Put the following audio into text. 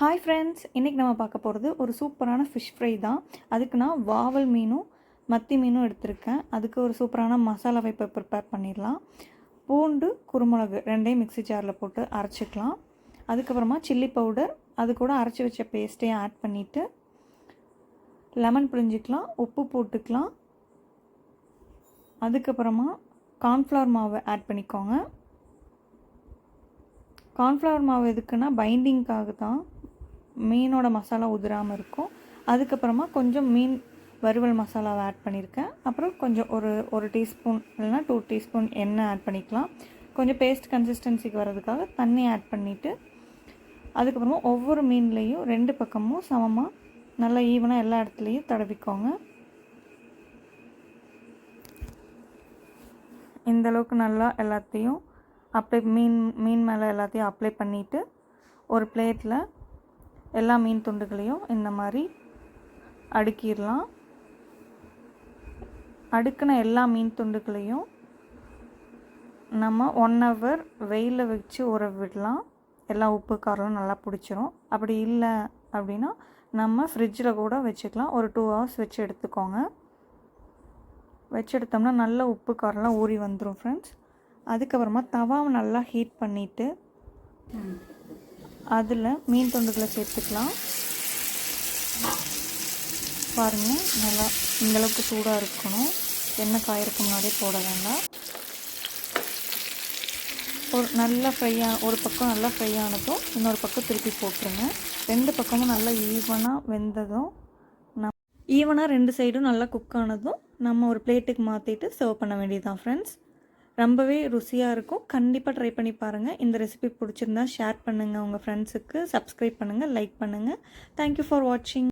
Hi friends இன்றைக்கி நம்ம பார்க்க போகிறது ஒரு சூப்பரான ஃபிஷ் ஃப்ரை தான். அதுக்கு நான் வாவல் மீனும் மத்தி மீனும் எடுத்திருக்கேன். அதுக்கு ஒரு சூப்பரான மசாலாவை இப்போ ப்ரிப்பேர் பண்ணிடலாம். பூண்டு குருமிளகு ரெண்டையும் மிக்ஸி ஜாரில் போட்டு அரைச்சிக்கலாம். அதுக்கப்புறமா சில்லி பவுடர் அது கூட அரைச்சி வச்ச பேஸ்ட்டையும் ஆட் பண்ணிவிட்டு லெமன் பிழிஞ்சிக்கலாம் உப்பு போட்டுக்கலாம். அதுக்கப்புறமா கார்ன்ஃப்ளவர் மாவை ஆட் பண்ணிக்கோங்க. கார்ன்ஃப்ளவர் மாவு எதுக்குன்னா பைண்டிங்க்காக தான் மீனோட மசாலா உதிராமல் இருக்கும். அதுக்கப்புறமா கொஞ்சம் மீன் வறுவல் மசாலாவை ஆட் பண்ணியிருக்கேன் அப்புறம் கொஞ்சம் ஒரு ஒரு டீஸ்பூன் இல்லைனா டூ டீஸ்பூன் எண்ணெய் ஆட் பண்ணிக்கலாம். கொஞ்சம் பேஸ்ட் கன்சிஸ்டன்சிக்கு வர்றதுக்காக தண்ணி ஆட் பண்ணிவிட்டு அதுக்கப்புறமா ஒவ்வொரு மீன்லேயும் ரெண்டு பக்கமும் சமமாக நல்லா ஈவனாக எல்லா இடத்துலையும் தடவிக்கோங்க. இந்த அளவுக்கு நல்லா எல்லாத்தையும் அப்ளை மீன் மீன் மேலே எல்லாத்தையும் அப்ளை பண்ணிவிட்டு ஒரு பிளேட்டில் எல்லா மீன் துண்டுகளையும் இந்த மாதிரி அடுக்கிடலாம். அடுக்கின எல்லா மீன் துண்டுகளையும் நம்ம ஒன் ஹவர் வெயிலில் வச்சு ஊற விடலாம். எல்லா உப்பு காரம் நல்லா பிடிச்சிரும். அப்படி இல்லை அப்படின்னா நம்ம ஃப்ரிட்ஜில் கூட வச்சுக்கலாம். ஒரு டூ ஹவர்ஸ் வச்சு எடுத்துக்கோங்க. வச்சு எடுத்தோம்னா நல்ல உப்பு காரம்லாம் ஊறி வந்துடும் ஃப்ரெண்ட்ஸ் அதுக்கப்புறமா தவாவை நல்லா ஹீட் பண்ணிவிட்டு அதில் மீன் தொண்டுகளை சேர்த்துக்கலாம். பாருங்கள் நல்லா இந்தளவுக்கு சூடாக இருக்கணும். எண்ணெய் காயறதுக்கு முன்னாடியே போட வேண்டாம். ஒரு நல்லா ஃப்ரையாக ஒரு பக்கம் நல்லா ஃப்ரை ஆனதும் இன்னொரு பக்கம் திருப்பி போட்டுருங்க. ரெண்டு பக்கமும் நல்லா ஈவனாக வெந்ததும் நம் ஈவனாக ரெண்டு சைடும் நல்லா குக் ஆனதும் நம்ம ஒரு பிளேட்டுக்கு மாற்றிட்டு சர்வ் பண்ண வேண்டியதுதான் ஃப்ரெண்ட்ஸ் ரொம்பவே ருசியாக இருக்கும். கண்டிப்பாக ட்ரை பண்ணி பாருங்கள் இந்த ரெசிபி பிடிச்சிருந்தா ஷேர் பண்ணுங்கள் உங்கள் ஃப்ரெண்ட்ஸுக்கு சப்ஸ்கிரைப் பண்ணுங்கள் லைக் பண்ணுங்கள் தேங்க்யூ ஃபார் வாட்சிங்